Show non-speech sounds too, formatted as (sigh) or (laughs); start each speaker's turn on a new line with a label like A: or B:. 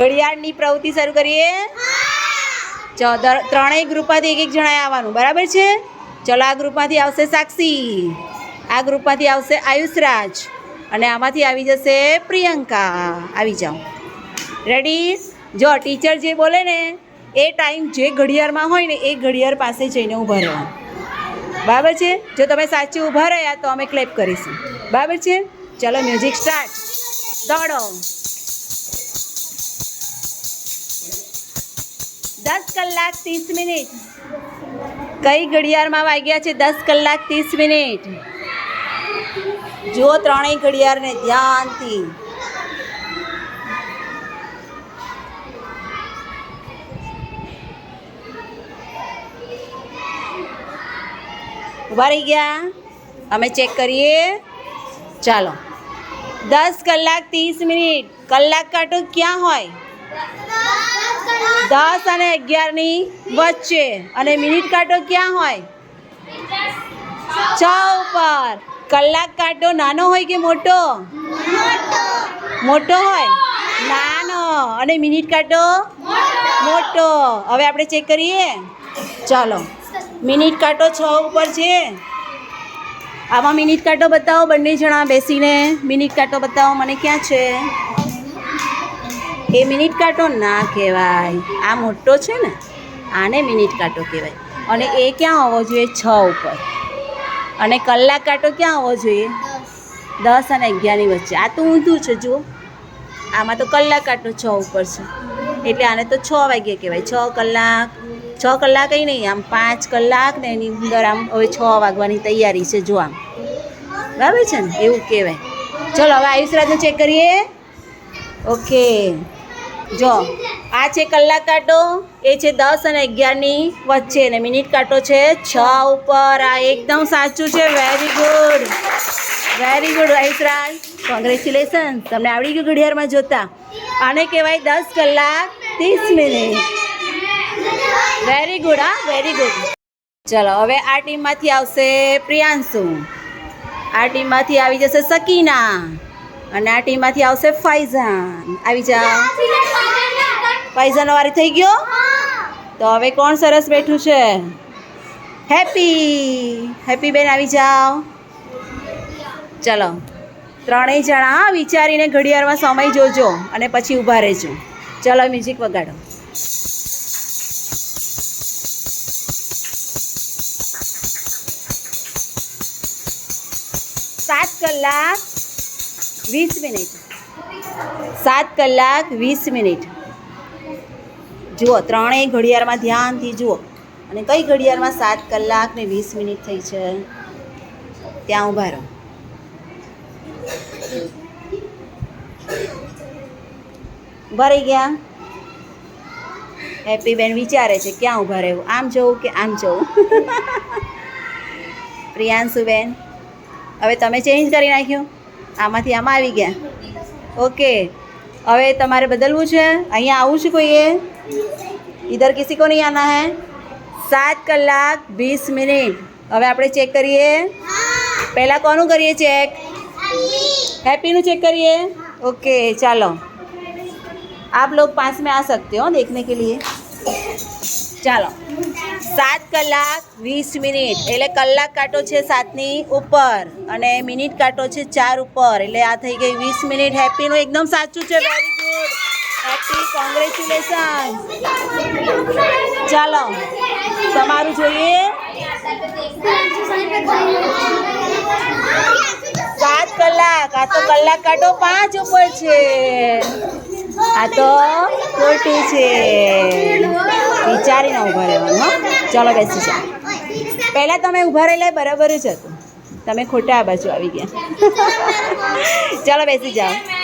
A: ઘડિયાળની પ્રવૃત્તિ શરૂ કરીએ. ત્રણેય ગ્રુપમાંથી એક એક જણાએ આવવાનું. બરાબર છે? ચલો, આ ગ્રુપમાંથી આવશે સાક્ષી. આ ગ્રુપમાંથી આવશે આયુષરાજ. અને આમાંથી આવી જશે પ્રિયંકા. આવી જાઓ. રેડી જો ટીચર જે બોલે ને, એ ટાઈમ જે ઘડિયાળમાં હોય ને, એ ઘડિયાળ પાસે જઈને ઊભા રહેવાનું. બરાબર છે? જો તમે સાચું ઊભા રહ્યા તો અમે ક્લેપ કરીશું. બરાબર છે? ચલો મ્યુઝિક સ્ટાર્ટ દોડો. દસ કલાક ત્રીસ મિનિટ. કઈ ઘડિયાળમાં વાગ્યા છે દસ કલાક ત્રીસ મિનિટ? જુઓ ત્રણેય ઘડિયાળને ધ્યાનથી ઊભા રહી ગયા? અમે ચેક કરીએ. ચાલો. દસ કલાક ત્રીસ મિનિટ. કલાક કાંટો ક્યાં હોય? દસ અને અગિયારની વચ્ચે. અને મિનિટ કાંટો ક્યાં હોય? છ ઉપર. કલાક કાંટો નાનો હોય કે મોટો? મોટો હોય. નાનો. અને મિનિટ કાંટો? મોટો. હવે આપણે ચેક કરીએ. ચાલો. મિનિટ કાંટો છ ઉપર છે. આમાં મિનિટ કાંટો બતાવો, બંને જણા બેસીને. મિનિટ કાંટો બતાવો, મને ક્યાં છે? એ મિનિટ કાંટો ના કહેવાય. આ મોટો છે ને, આને મિનિટ કાંટો કહેવાય. અને એ ક્યાં હોવો જોઈએ? છ ઉપર. અને કલાક કાંટો ક્યાં હોવો જોઈએ? દસ અને અગિયારની વચ્ચે. આ તો ઊંધું છે, જુઓ. આમાં તો કલાક કાંટો છ ઉપર છે. એટલે આને તો છ વાગ્યે કહેવાય. છ કલાક. છ કલાક નહીં, આમ પાંચ કલાક ને એની અંદર આમ હવે છ વાગવાની તૈયારી છે જો આમ. બરાબર છે ને? એવું કહેવાય. ચલો, હવે આયુષરાજને ચેક કરીએ. ઓકે જો, આ છે કલાક કાંટો, એ છે દસ અને અગિયારની વચ્ચે ને મિનિટ કાંટો છે છ ઉપર. આ એકદમ સાચું છે વેરી ગુડ વેરી ગુડ રાઈસરાજ કોંગ્રેચ્યુલેશન તમને આવડી ગયું ઘડિયાળમાં જોતા? આને કહેવાય દસ કલાક ત્રીસ મિનિટ. વેરી ગુડ હા વેરી ગુડ ચલો, હવે આ ટીમમાંથી આવશે પ્રિયાંશુ. આ ટીમમાંથી આવી જશે સકીના. અને આ ટીમમાંથી આવશે ફાઇઝાન. આવી જાઓ ફાઈઝાનો વારી થઈ ગયો? તો હવે કોણ સરસ બેઠું છે? હેપી. હેપી બેન, આવી જાઓ. ચલો. ત્રણેય જણા વિચારીને ઘડિયાળમાં સમય જોજો અને પછી ઊભા રહેજો. ચલો, મ્યુઝિક વગાડો. સાત કલાક. વીસ મિનિટ. સાત કલાક વીસ મિનિટ. જુઓ, ત્રણેય ઘડિયાળમાં ધ્યાનથી જુઓ. અને કઈ ઘડિયાળમાં સાત કલાક ને વીસ મિનિટ થઈ છે? ત્યાં ઊભા રહો. ઊભા ગયા? હેપી બેન વિચારે છે, ક્યાં ઊભા રહેવું? આમ જવું કે આમ જવું? (laughs) પ્રિયાંશુ બેન, હવે તમે ચેન્જ કરી નાખ્યું? આમાંથી આમાં આવી ગયા ઓકે હવે તમારે બદલવું છે અહીંયા આવું છે કોઈએ ઇધર કિસી કો નહીં આના હે સાત કલાક વીસ મિનિટ હવે આપણે ચેક કરીએ પહેલાં કોનું કરીએ ચેક हैप्पी चेक करिए ओके चलो आप लोग पास में आ सकते हो देखने के लिए ચાલો સાત કલાક વીસ મિનિટ. એટલે કલાક કાંટો છે સાતની ઉપર અને મિનિટ કાંટો છે ચાર ઉપર. એટલે આ થઈ ગઈ વીસ મિનિટ. હેપીનું એકદમ સાચું છે. વેરી ગુડ હેપી કોંગ્રેચ્યુલેશન ચાલો, તમારું જોઈએ. સાત કલાક. આ તો કલાક કાંટો પાંચ ઉપર છે. આ તો ખોટું છે. વિચારીને ઊભા રહેવાનું ચલો બેસી જાઓ. પહેલાં તમે ઊભા રહેલા બરાબર જ હતું. તમે ખોટા આ બાજુ આવી ગયા. (laughs) ચાલો બેસી જાઓ.